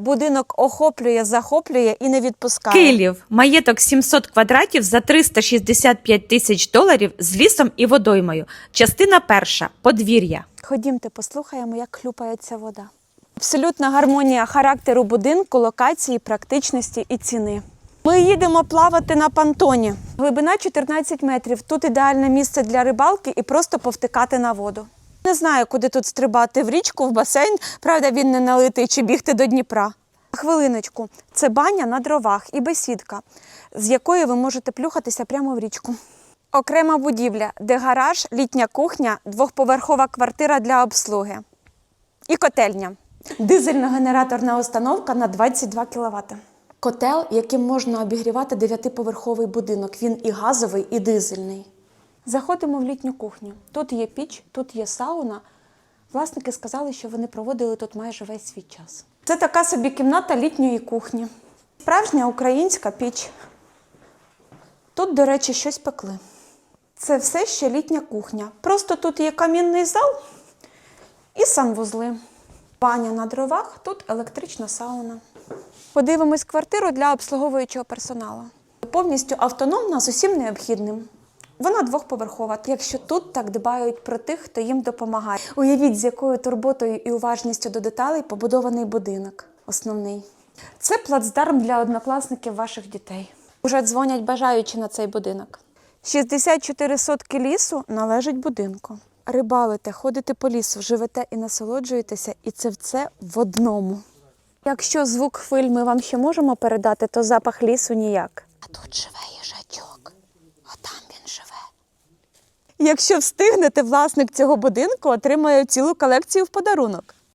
Будинок охоплює, захоплює і не відпускає. Київ, маєток 700 квадратів за 365 тисяч доларів з лісом і водоймою. Частина перша подвір'я. Ходімте, послухаємо, як хлюпається вода. Абсолютна гармонія характеру будинку, локації, практичності і ціни. Ми їдемо плавати на пантоні. Глибина 14 метрів. Тут ідеальне місце для рибалки і просто повтикати на воду. Не знаю, куди тут стрибати в річку, в басейн. Правда, він не налитий чи бігти до Дніпра. Хвилиночку, це баня на дровах і бесідка, з якої ви можете плюхатися прямо в річку. Окрема будівля, де гараж, літня кухня, двохповерхова квартира для обслуги. І котельня. Дизельно-генераторна установка на 22 кВт. Котел, яким можна обігрівати дев'ятиповерховий будинок. Він і газовий, і дизельний. Заходимо в літню кухню. Тут є піч, тут є сауна. Власники сказали, що вони проводили тут майже весь свій час. Це така собі кімната літньої кухні. Справжня українська піч. Тут, до речі, щось пекли. Це все ще літня кухня. Просто тут є камінний зал і санвузли. Баня на дровах, тут електрична сауна. Подивимось квартиру для обслуговуючого персоналу. Повністю автономна з усім необхідним. Вона двохповерхова, якщо тут так дбають про тих, хто їм допомагає. Уявіть, з якою турботою і уважністю до деталей побудований будинок. Основний. Це плацдарм для однокласників ваших дітей. Уже дзвонять бажаючи на цей будинок. 64 сотки лісу належить будинку. Рибалите, ходите по лісу, живете і насолоджуєтеся, і це все в одному. Якщо звук хвиль ми вам ще можемо передати, то запах лісу ніяк. А тут живе їжачок, а там він живе. Якщо встигнете, власник цього будинку отримає цілу колекцію в подарунок.